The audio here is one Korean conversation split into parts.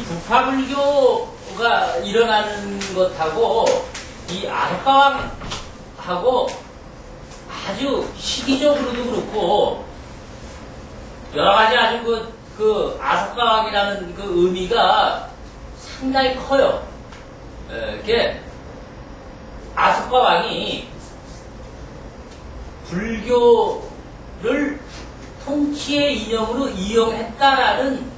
이 부파불교가 일어나는 것하고 이 아흑가왕하고 아주 시기적으로도 그렇고 여러 가지 아주 그, 그 아흑가왕이라는 그 의미가 상당히 커요. 에, 이게 아흑가왕이 불교를 통치의 이념으로 이용했다라는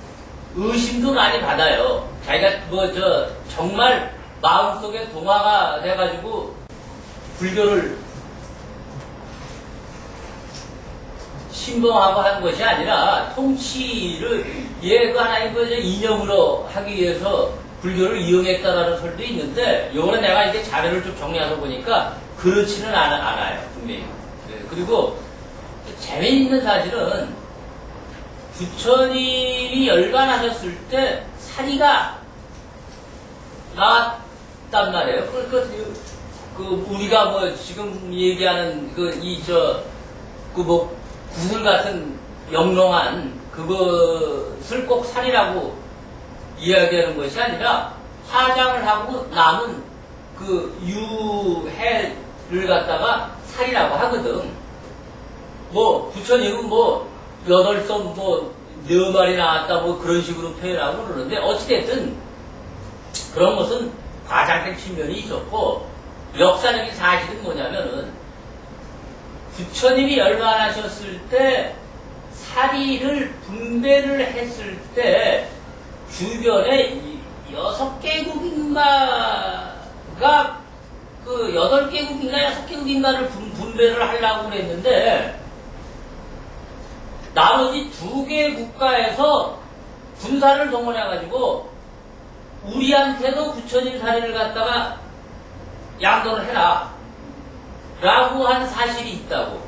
의심도 많이 받아요. 자기가 뭐 저 정말 마음속에 동화가 돼가지고 불교를 신봉하고 한 것이 아니라 통치를 예그 하나님 그 이념으로 하기 위해서 불교를 이용했다라는 설도 있는데 요거는 내가 이제 자료를 좀 정리해서 보니까 그렇지는 않, 않아요 분명히 네, 그리고 재미있는 사실은 부처님이 열반하셨을 때 사리가 나왔단 말이에요. 그, 그, 그, 우리가 뭐 지금 얘기하는 그, 이, 저, 그 뭐, 구슬 같은 영롱한 그것을 꼭 살이라고 이야기하는 것이 아니라 화장을 하고 남은 그 유해를 갖다가 살이라고 하거든. 뭐 부처님은 뭐 여덟 손뭐네 마리 나왔다 뭐 그런 식으로 표현하고 그러는데 어찌됐든 그런 것은 과장된 측면이 있었고 역사적인 사실은 뭐냐면은 부처님이 열반하셨을 때 사리를 분배를 했을 때 주변에 이 여섯 개국인가가 그 여덟 개국인가 여섯 개국인가를 분, 분배를 하려고 그랬는데 나머지 두개 국가에서 군사를 동원해가지고 우리한테도 부처님 사리를 갖다가 양도를 해라. 라고 한 사실이 있다고.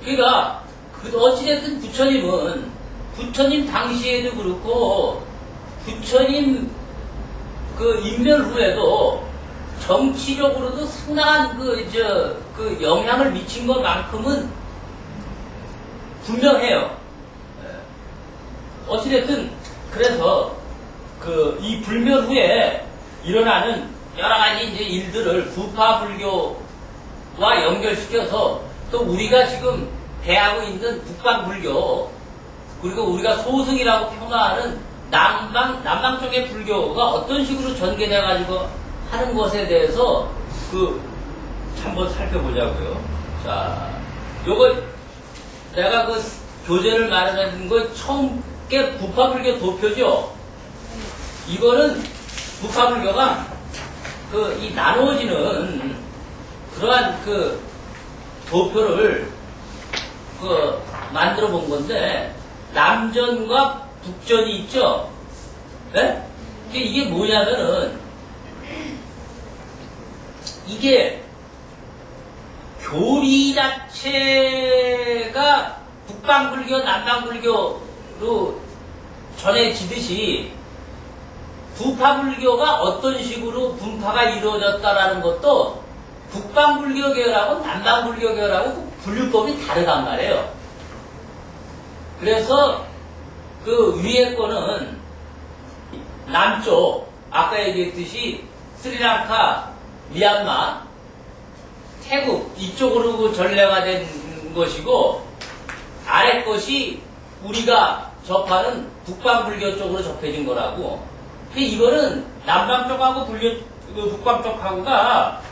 그러니까, 그 어찌됐든 부처님은, 부처님 당시에도 그렇고, 부처님 그 인멸 후에도 정치적으로도 상당한 그, 저, 그 영향을 미친 것만큼은 분명해요. 예. 어찌됐든, 그래서, 그, 이 불멸 후에 일어나는 여러 가지 이제 일들을 부파 불교와 연결시켜서 또 우리가 지금 대하고 있는 북방 불교, 그리고 우리가 소승이라고 평가하는 남방, 남방 쪽의 불교가 어떤 식으로 전개돼 가지고 하는 것에 대해서 그, 한번 살펴보자고요. 자, 요거 내가 그 교재를 마련한 거 처음 게 북파불교 도표죠. 이거는 북파불교가 그 이 나누어지는 그러한 그 도표를 그 만들어 본 건데 남전과 북전이 있죠. 네? 이게 뭐냐면은 이게 교리 자체가 북방불교, 남방불교로 전해지듯이 부파불교가 어떤 식으로 분파가 이루어졌다라는 것도 북방불교 계열하고 남방불교 계열하고 그 분류법이 다르단 말이에요. 그래서 그 위에 거는 남쪽, 아까 얘기했듯이 스리랑카, 미얀마, 태국 이쪽으로 그 전래가 된 것이고 아래 것이 우리가 접하는 북방불교 쪽으로 접해진 거라고. 근데 이거는 남방 쪽하고 불교 그 북방 쪽하고가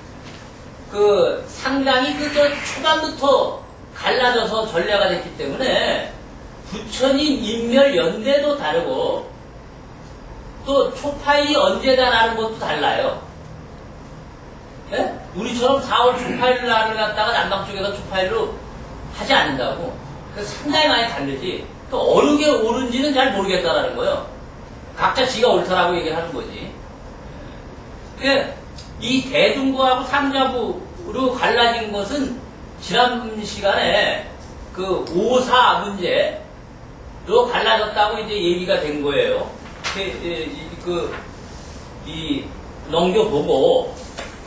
그 상당히 그저 초반부터 갈라져서 전래가 됐기 때문에 부처님 인멸 연대도 다르고 또 초파일이 언제다라는 것도 달라요. 예? 우리처럼 4월 초파일 날을 갖다가 남방 쪽에서 초파일로 하지 않는다고. 그래서 상당히 많이 다르지. 또 어느 게 옳은지는 잘 모르겠다라는 거예요. 각자 지가 옳다라고 얘기를 하는 거지. 그, 이 대중부하고 상자부로 갈라진 것은 지난 시간에 그 오사 문제로 갈라졌다고 이제 얘기가 된 거예요. 그, 이, 그, 이, 넘겨보고,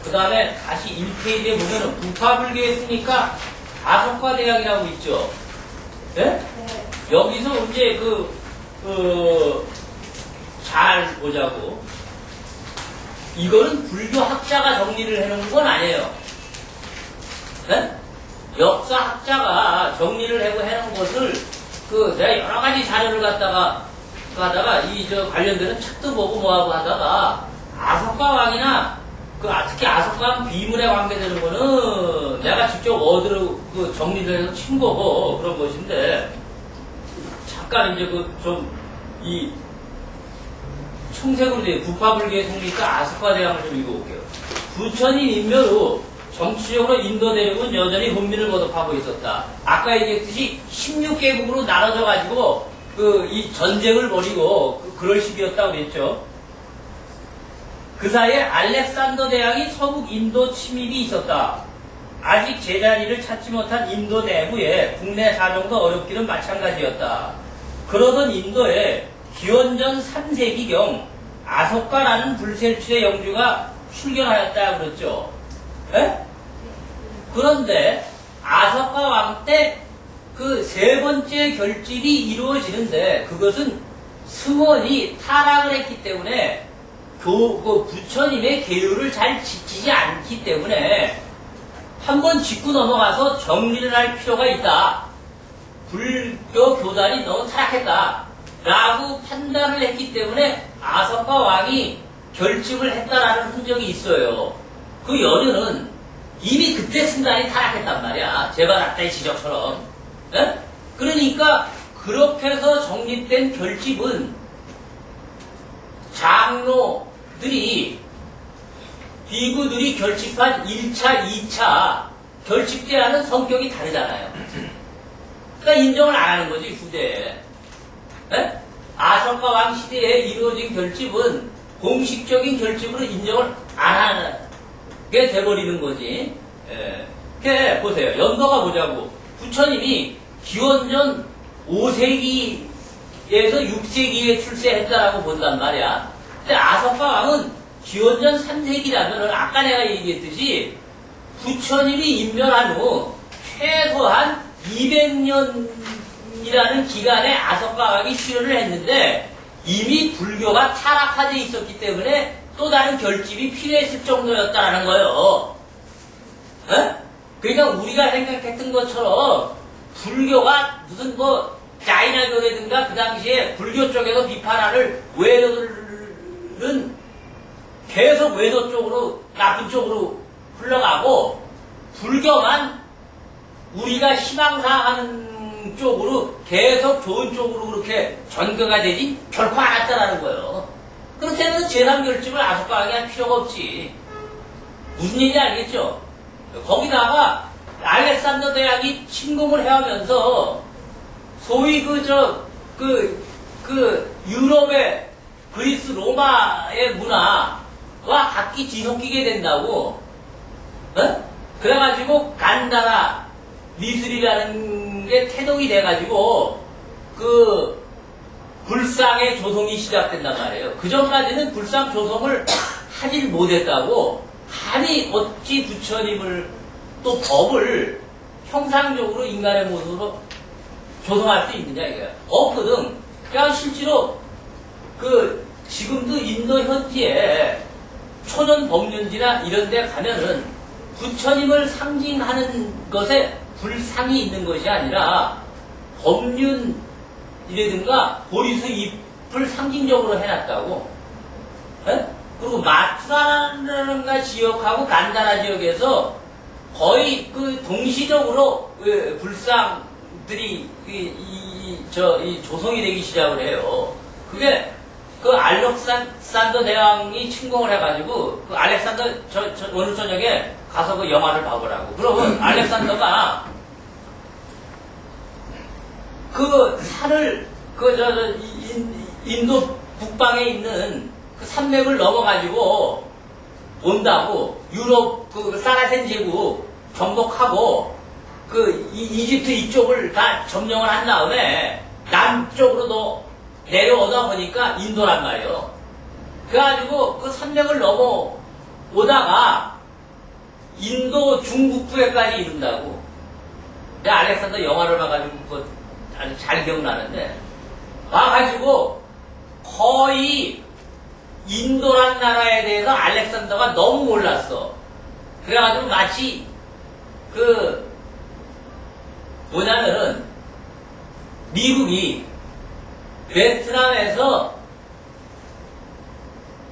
그 다음에 다시 1페이지에 보면은 부파불교 했으니까 가속화 대학이라고 있죠. 예? 여기서 이제 그, 그, 잘 보자고. 이거는 불교 학자가 정리를 해놓은 건 아니에요. 네? 역사 학자가 정리를 하고 해놓은 것을 그 내가 여러 가지 자료를 갖다가 하다가 이 저 관련되는 책도 보고 뭐하고 하다가 아석과 왕이나 그 아- 특히 왕 비문에 관계되는 거는 내가 직접 어디로 그 정리를 해서 친 거고 그런 것인데 잠깐 이제 그 좀 이 청색으로 돼 국파불교의 성리니까 아스파 대왕을 좀 읽어볼게요. 부처님 인멸 후 정치적으로 인도 대륙은 여전히 혼민을 거듭하고 있었다. 아까 얘기했듯이 16개국으로 나눠져 가지고 그 이 전쟁을 벌이고 그, 럴 시기였다고 그랬죠. 그 사이에 알렉산더 대왕이 서북 인도 침입이 있었다. 아직 제자리를 찾지 못한 인도 내부에 국내 사정도 어렵기는 마찬가지였다. 그러던 인도에 기원전 3세기경 아석가라는 불셀출의 영주가 출견하였다 그랬죠. 에? 그런데 아석가 왕때 그 세 번째 결집이 이루어지는데 그것은 승원이 타락을 했기 때문에 교, 그 부처님의 계율을 잘 지키지 않기 때문에 한번 짚고 넘어가서 정리를 할 필요가 있다. 불교 교단이 너무 타락했다. 라고 판단을 했기 때문에 아석과 왕이 결집을 했다라는 흔적이 있어요. 그 연유는 이미 그때 순간이 타락했단 말이야. 제발학자의 지적처럼. 예? 그러니까 그렇게 해서 정립된 결집은 장로 들이 비구들이 결집한 1차, 2차 결집 때와는 성격이 다르잖아요. 그러니까 인정을 안 하는 거지, 후대에. 예? 아성과 왕 시대에 이루어진 결집은 공식적인 결집으로 인정을 안 하게 돼버리는 거지. 예. 그 보세요. 연도가 보자고. 부처님이 기원전 5세기에서 6세기에 출세했다라고 본단 말이야. 근데 아성과 왕은 기원전 3세기라면 아까 내가 얘기했듯이 부처님이 임명한 후 최소한 200년이라는 기간에 아석과 왕이 수련을 했는데 이미 불교가 타락화돼 있었기 때문에 또 다른 결집이 필요했을 정도였다라는 거예요. 에? 그러니까 우리가 생각했던 것처럼 불교가 무슨 뭐 자이나교라든가 그 당시에 불교 쪽에서 비판하는 외도들 은 계속 외도 쪽으로 나쁜 쪽으로 흘러가고 불교만 우리가 희망사하는 쪽으로 계속 좋은 쪽으로 그렇게 전개가 되지 결코 않았다라는 거예요. 그렇다면 재산 결집을 아속강하게 할 필요가 없지. 무슨 얘기인지 알겠죠? 거기다가 알렉산더 대왕이 침공을 해오면서 소위 그 저 그 그 유럽의 그리스 로마의 문화와 각기 뒤섞이게 된다고 어? 그래가지고 간다라 미술이라는 게 태동이 돼가지고 그 불상의 조성이 시작된단 말이에요. 그 전까지는 불상 조성을 하질 못했다고 감히 어찌 부처님을 또 법을 형상적으로 인간의 모습으로 조성할 수 있느냐 이거야. 없거든. 그냥 실제로 그 지금도 인도 현지에 초전 법륜지나 이런 데 가면은 부처님을 상징하는 것에 불상이 있는 것이 아니라 법륜이라든가 보리수 잎을 상징적으로 해놨다고. 에? 그리고 마투라라는가 지역하고 간다라 지역에서 거의 그 동시적으로 그 불상들이 그 이, 이, 저, 이 조성이 되기 시작을 해요. 그게 그 알렉산더 대왕이 침공을 해가지고 그 알렉산더 저, 저 오늘 저녁에 가서 그 영화를 봐보라고. 그러면 알렉산더가 그 산을 그저 저 인도 북방에 있는 그 산맥을 넘어가지고 온다고 유럽 그 사라센 제국 정복하고 그 이, 이집트 이쪽을 다 점령을 한 다음에 남쪽으로도 내려오다 보니까 인도란 말이에요. 그래가지고 그 산맥을 넘어오다가 인도 중북부에까지 이른다고. 내가 알렉산더 영화를 봐가지고 그거 아주 잘 기억나는데 와가지고 거의 인도란 나라에 대해서 알렉산더가 너무 몰랐어. 그래가지고 마치 그 뭐냐면은 미국이 베트남에서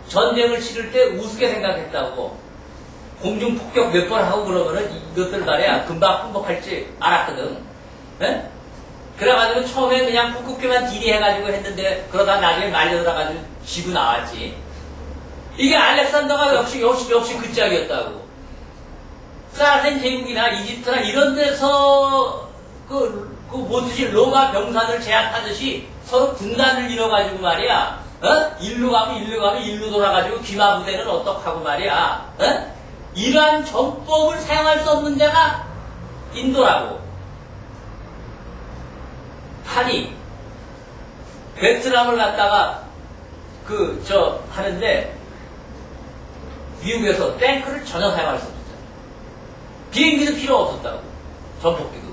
전쟁을 치를 때 우습게 생각했다고 공중 폭격 몇 번 하고 그러면은 이것들 말이야 금방 항복할지 알았거든. 예? 그래가지고 처음에 그냥 꾹꾹기만 딜이해가지고 했는데 그러다 나중에 말려들어가지고 지고 나왔지. 이게 알렉산더가 역시 역시 역시 그 짝이었다고. 사센 제국이나 이집트나 이런 데서 그, 그 뭐듯이 로마 병사들 제압하듯이 서로 군단을 이뤄가지고 말이야. 어? 일로 가면 일로 가면 일로 돌아가지고 기마 부대는 어떡하고 말이야. 어? 이러한 전법을 사용할 수 없는 데가 인도라고. 하니 베트남을 갖다가 그 저 하는데 미국에서 탱크를 전혀 사용할 수 없었잖아. 비행기도 필요 없었다고. 전폭기도.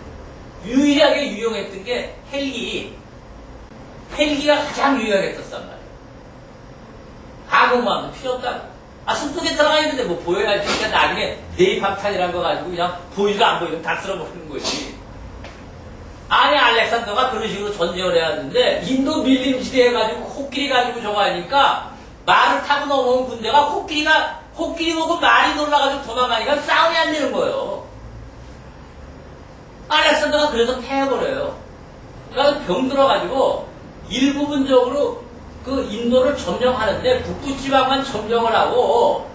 유일하게 유용했던 게 헬기. 헬기가 가장 유용했었단 말이야. 항공모함도 필요 없다고. 아, 숲속에 들어가 있는데 뭐 보여야지. 그러니까 나중에 네이팝탄이라는 거 가지고 그냥 보이도 안 보이면 다 쓸어버리는 거지. 아니, 알렉산더가 그런 식으로 전쟁을 해야 하는데, 인도 밀림지대 해가지고 코끼리 가지고 저거 하니까, 말을 타고 넘어온 군대가 코끼리가, 코끼리 보고 말이 놀라가지고 도망가니까 싸움이 안 되는 거예요. 알렉산더가 그래서 패해버려요. 그래서 병 들어가지고, 일부분적으로 그 인도를 점령하는데, 북부 지방만 점령을 하고,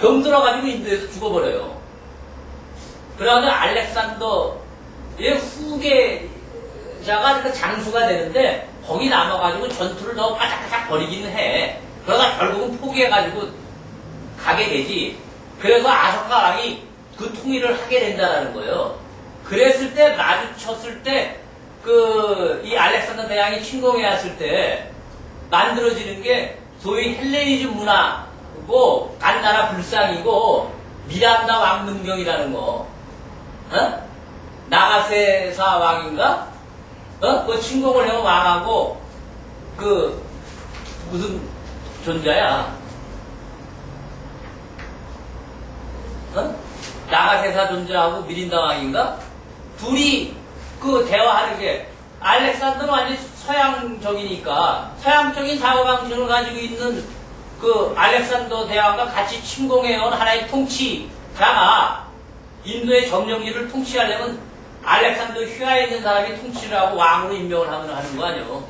병 들어가지고 인도에서 죽어버려요. 그러면 알렉산더 의 후계자가 그 장수가 되는데 거기 남아가지고 전투를 더 까짝까짝 벌이기는 해. 그러다 결국은 포기해가지고 가게 되지. 그래서 아석가 왕이 그 통일을 하게 된다라는 거예요. 그랬을 때 마주쳤을 때 그 이 알렉산더 대왕이 침공해 왔을 때 만들어지는 게 소위 헬레니즘 문화고 간나라 불상이고 미란다 왕문경이라는 거. 어? 나가세사 왕인가? 어? 그 침공을 해온 왕하고 그 무슨 존자야? 어? 나가세사 존자하고 미린다 왕인가? 둘이 그 대화하는 게 알렉산더는 완전 서양적이니까 서양적인 사고 방식을 가지고 있는 그 알렉산더 대왕과 같이 침공해온 하나의 통치자가 인도의 점령지를 통치하려면 알렉산더 휘하에 있는 사람이 통치를 하고 왕으로 임명을 하면 하는 거 아니에요.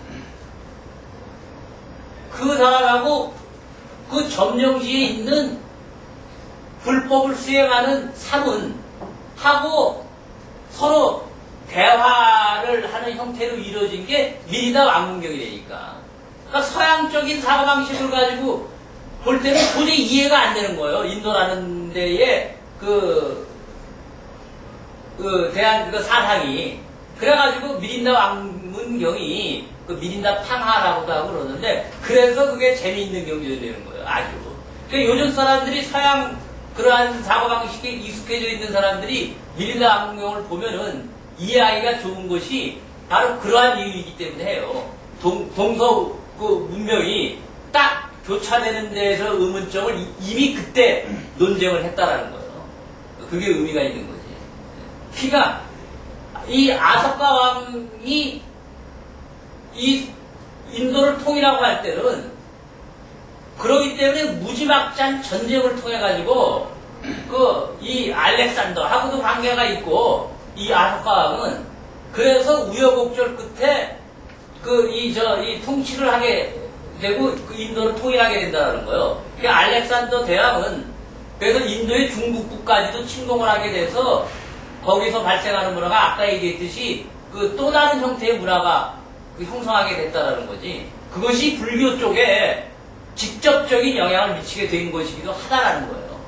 그 사람하고 그 점령지에 있는 불법을 수행하는 사문 하고 서로 대화를 하는 형태로 이루어진 게 미리 다 왕문경이라니까. 그러니까 서양적인 사고 방식을 가지고 볼 때는 도저히 이해가 안 되는 거예요. 인도라는 데에 그 그 대한 그 사상이 그래가지고 미린다 왕문경이 그 미린다 팡하라고도 하고 그러는데 그래서 그게 재미있는 경기가 되는 거예요 아주 그 요즘 사람들이 서양 그러한 사고방식에 익숙해져 있는 사람들이 미린다 왕문경을 보면은 이해하기가 좋은 것이 바로 그러한 이유이기 때문에 해요. 동, 동서 그 문명이 딱 교차되는 데에서 의문점을 이- 이미 그때 논쟁을 했다라는 거예요. 그게 의미가 있는 거지. 그러니까 이 아석가 왕이 이 인도를 통일하고 할 때는 그러기 때문에 무지막지한 전쟁을 통해 가지고 그 이 알렉산더하고도 관계가 있고 이 아석가 왕은 그래서 우여곡절 끝에 그 이저이 통치를 하게 되고 그 인도를 통일하게 된다는 거예요. 그 알렉산더 대왕은 그래서 인도의 중북부까지도 침공을 하게 돼서 거기서 발생하는 문화가 아까 얘기했듯이 그 또 다른 형태의 문화가 그 형성하게 됐다라는 거지. 그것이 불교 쪽에 직접적인 영향을 미치게 된 것이기도 하다라는 거예요.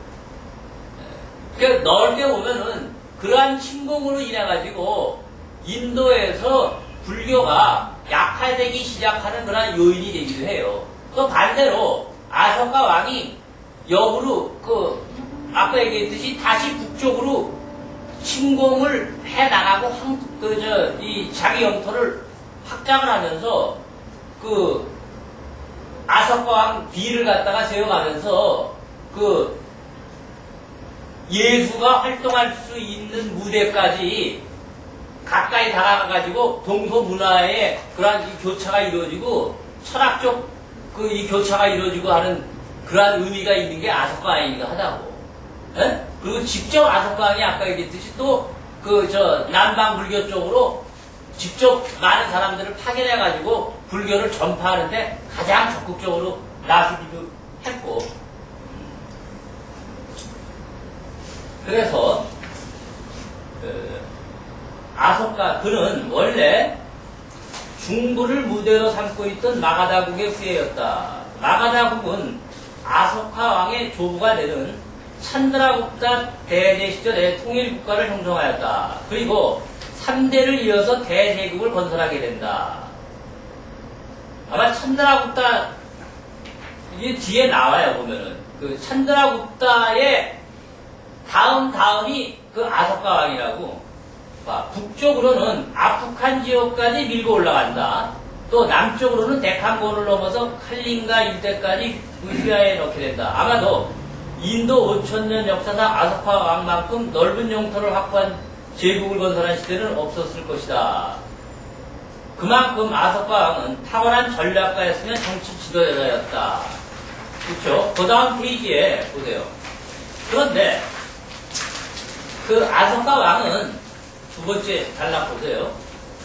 예. 그러니까 넓게 보면은 그러한 침공으로 인해 가지고 인도에서 불교가 약화되기 시작하는 그러한 요인이 되기도 해요. 또 반대로 아석가 왕이 역으로 그 아까 얘기했듯이 다시 북쪽으로 침공을 해 나가고 그저 이 자기 영토를 확장을 하면서 그 아석과왕 비를 갖다가 세워가면서 그 예수가 활동할 수 있는 무대까지 가까이 다가가가지고 동서 문화의 그러한 이 교차가 이루어지고 철학적 그 이 교차가 이루어지고 하는 그러한 의미가 있는 게 아석과왕이기도 하다고. 예? 그리고 직접 아석과왕이 아까 얘기했듯이 또 그 저 남방 불교 쪽으로 직접 많은 사람들을 파견해가지고 불교를 전파하는데 가장 적극적으로 나서기도 했고. 그래서 그 아석가 그는 원래 중부를 무대로 삼고 있던 마가다국의 후예였다. 마가다국은 아석하 왕의 조부가 되는 찬드라국다 대제 시절에 통일국가를 형성하였다. 그리고 3대를 이어서 대제국을 건설하게 된다. 아마 찬드라국다 이게 뒤에 나와요 보면은 그 찬드라국다의 다음 다음이 그 아석가 왕이라고 봐. 북쪽으로는 아프칸 지역까지 밀고 올라간다. 또 남쪽으로는 데칸본을 넘어서 칼린가 일대까지 의시아에 넣게 된다. 아마도 인도 5천년 역사상 아석파 왕만큼 넓은 영토를 확보한 제국을 건설한 시대는 없었을 것이다. 그만큼 아석파 왕은 탁월한 전략가였으면 정치 지도자였다. 그렇죠? 그 다음 페이지에 보세요. 그런데 그 아석가 왕은 두 번째 단락 보세요.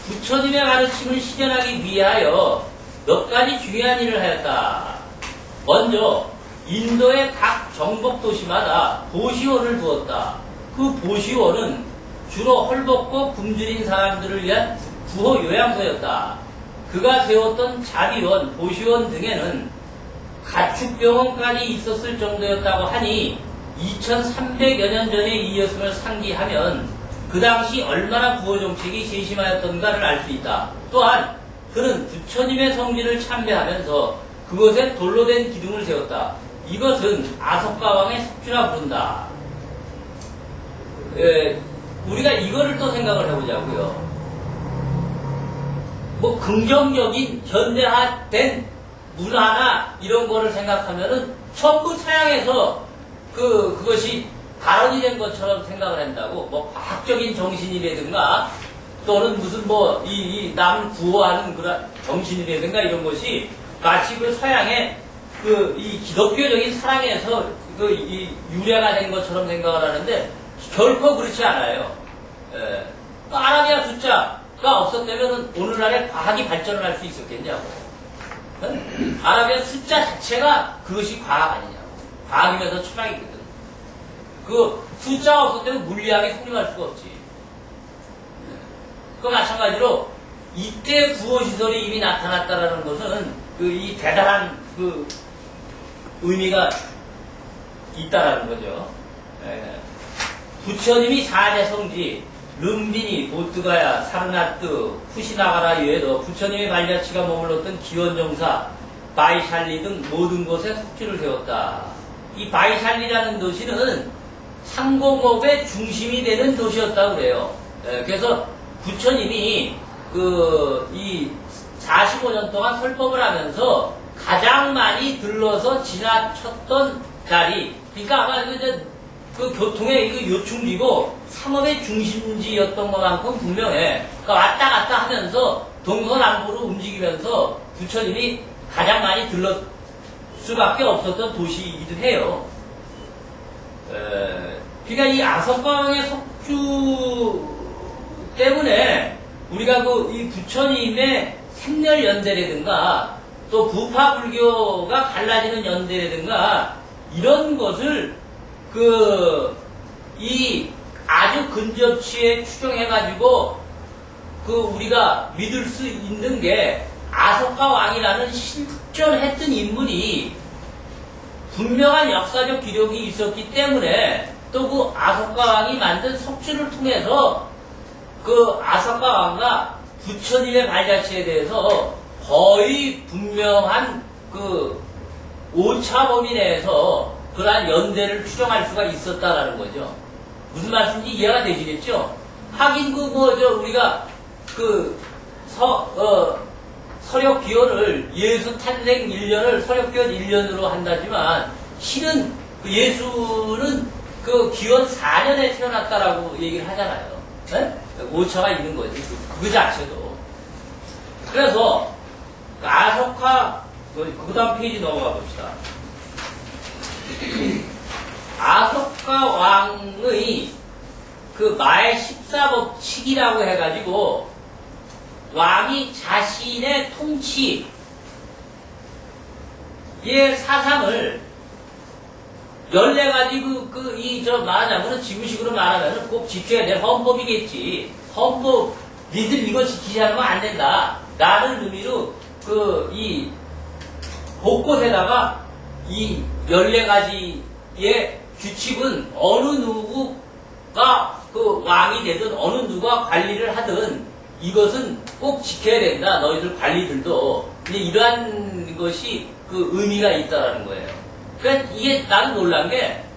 부처님의 가르침을 실현하기 위하여 몇 가지 중요한 일을 하였다. 먼저 인도의 각 정복 도시마다 보시원을 두었다. 그 보시원은 주로 헐벗고 굶주린 사람들을 위한 구호 요양소였다. 그가 세웠던 자비원, 보시원 등에는 가축병원까지 있었을 정도였다고 하니 2300여 년 전에 이었음을 상기하면 그 당시 얼마나 구호 정책이 세심하였던가를 알 수 있다. 또한 그는 부처님의 성질을 참배하면서 그것에 돌로 된 기둥을 세웠다. 이것은 아석가 왕의 석주라 부른다. 에, 우리가 이거를 또 생각을 해보자고요. 뭐 긍정적인 현대화된 문화나 이런 거를 생각하면은 전부 서양에서 그 그것이 발언이 된 것처럼 생각을 한다고 뭐 과학적인 정신이라든가 또는 무슨 뭐 이 남 구호하는 그런 정신이라든가 이런 것이 마치 그 서양의 그 이 기독교적인 사랑에서 그 이 유래가 된 것처럼 생각을 하는데 결코 그렇지 않아요. 예. 그 아라비아 숫자가 없었다면 오늘날에 과학이 발전을 할 수 있었겠냐고. 예? 아라비아 숫자 자체가 그것이 과학 아니냐고. 과학이면서 철학이거든. 그 숫자가 없었다면 물리학이 성립할 수가 없지. 그 마찬가지로 이때 구호시설이 이미 나타났다라는 것은 그 이 대단한 그 의미가 있다라는 거죠. 예. 부처님이 사제 성지, lum비니, 보트가야, 사르나뜨, 푸시나가라 외에도 부처님의 발자취가 머물렀던 기원정사, 바이샬리 등 모든 곳에 속지를 세웠다. 이 바이샬리라는 도시는 상공업의 중심이 되는 도시였다고 그래요. 예, 그래서 부처님이 그 이 45년 동안 설법을 하면서 가장 많이 들러서 지나쳤던 자리. 그러니까 아마 그, 이제 그 교통의 그 요충지고 상업의 중심지였던 것만큼 분명해. 그러니까 왔다 갔다 하면서 동서남북으로 움직이면서 부처님이 가장 많이 들렀 수밖에 없었던 도시이기도 해요. 에, 그러니까 이 아석광의 석주 때문에 우리가 그 이 부처님의 생렬 연대라든가 또 부파 불교가 갈라지는 연대라든가 이런 것을 그 이 아주 근접치에 추정해가지고 그 우리가 믿을 수 있는 게 아석가 왕이라는 실존했던 인물이 분명한 역사적 기록이 있었기 때문에 또 그 아석가 왕이 만든 석주를 통해서 그 아석가 왕과 부처님의 발자취에 대해서 거의 분명한 그 오차 범위 내에서 그러한 연대를 추정할 수가 있었다라는 거죠. 무슨 말씀인지 이해가 되시겠죠? 하긴 그 뭐 저 우리가 그 서, 어, 서력 기원을 예수 탄생 1년을 서력 기원 1년으로 한다지만 실은 그 예수는 그 기원 4년에 태어났다라고 얘기를 하잖아요. 네? 오차가 있는 거지. 그, 그 자체도. 그래서 그 아석화 그 다음 페이지 넘어가 봅시다. 아석화 왕의 그 말 14법칙이라고 해가지고 왕이 자신의 통치, 의 사상을 14가지 그, 그, 이, 저, 말하자면, 지구식으로 말하면 꼭 지켜야 될 헌법이겠지. 헌법, 니들 이거 지키지 않으면 안 된다. 라는 의미로, 그, 이, 곳곳에다가 이 14가지의 규칙은 어느 누구가 그 왕이 되든 어느 누가 관리를 하든 이것은 꼭 지켜야 된다. 너희들 관리들도. 근데 이러한 것이 그 의미가 있다라는 거예요. 그러니까 이게 나는 놀란 게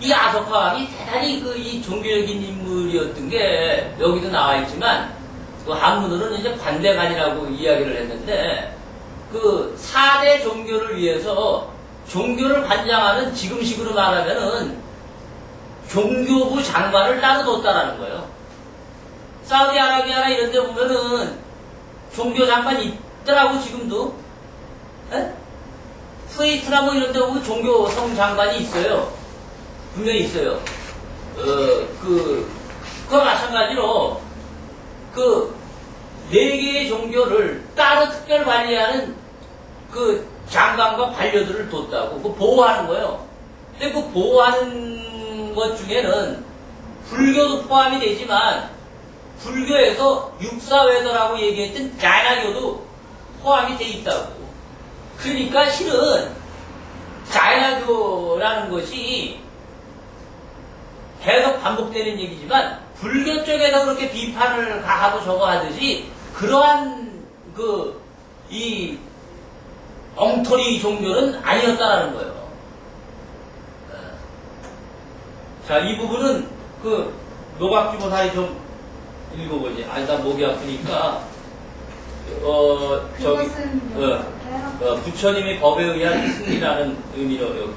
이 아석화 왕이 대단히 그 이 종교적인 인물이었던 게 여기도 나와 있지만 그 한문으로는 이제 관대간이라고 이야기를 했는데 그 4대 종교를 위해서 종교를 관장하는 지금식으로 말하면은 종교부 장관을 따로 뒀다라는 거예요. 사우디아라비아나 이런 데 보면은 종교 장관이 있더라고 지금도. 에? 쿠웨이트나 뭐 이런 데 보면 종교 성 장관이 있어요. 분명히 있어요. 어, 그, 그와 마찬가지로 그 네 개의 종교를 따로 특별 관리하는 그 장관과 관료들을 뒀다고 그 보호하는 거예요. 근데 그 보호하는 것 중에는 불교도 포함이 되지만 불교에서 육사회도라고 얘기했던 자이나교도 포함이 돼 있다고. 그러니까 실은 자이나교라는 것이 계속 반복되는 얘기지만 불교 쪽에서 그렇게 비판을 가하고 저거 하듯이 그러한 그이 엉터리 종교는 아니었다라는 거예요. 어. 자, 이 부분은 그 노각주보사에 좀 읽어보지. 아니, 나 목이 아프니까 어 저기 어, 어, 부처님의 법에 의한 승리라는 의미로 여기